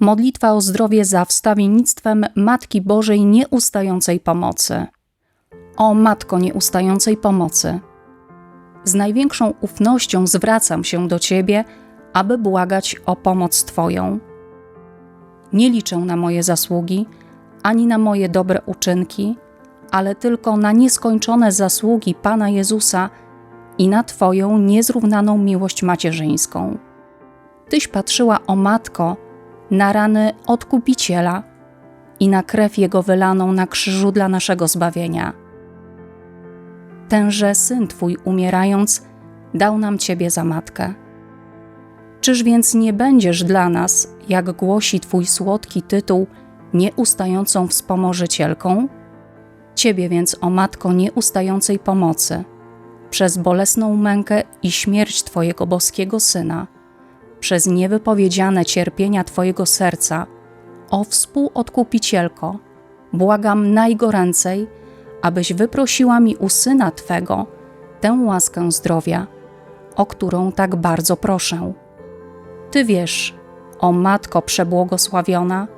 Modlitwa o zdrowie za wstawiennictwem Matki Bożej Nieustającej Pomocy. O Matko Nieustającej Pomocy, z największą ufnością zwracam się do Ciebie, aby błagać o pomoc Twoją. Nie liczę na moje zasługi, ani na moje dobre uczynki, ale tylko na nieskończone zasługi Pana Jezusa i na Twoją niezrównaną miłość macierzyńską. Tyś patrzyła, o Matko, na rany Odkupiciela i na krew Jego wylaną na krzyżu dla naszego zbawienia. Tenże Syn Twój umierając, dał nam Ciebie za Matkę. Czyż więc nie będziesz dla nas, jak głosi Twój słodki tytuł, nieustającą wspomożycielką? Ciebie więc, o Matko nieustającej pomocy, przez bolesną mękę i śmierć Twojego boskiego Syna, przez niewypowiedziane cierpienia Twojego serca, o współodkupicielko, błagam najgoręcej, abyś wyprosiła mi u Syna Twego tę łaskę zdrowia, o którą tak bardzo proszę. Ty wiesz, o Matko przebłogosławiona,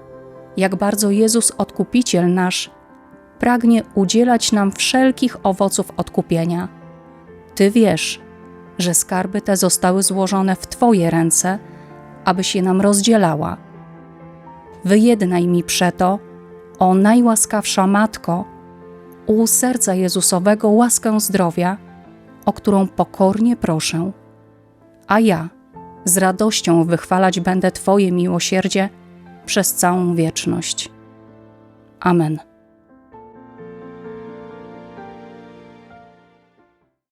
jak bardzo Jezus Odkupiciel nasz pragnie udzielać nam wszelkich owoców odkupienia. Ty wiesz, że skarby te zostały złożone w Twoje ręce, abyś je nam rozdzielała. Wyjednaj mi przeto, o najłaskawsza Matko, u serca Jezusowego łaskę zdrowia, o którą pokornie proszę. A ja z radością wychwalać będę Twoje miłosierdzie przez całą wieczność. Amen.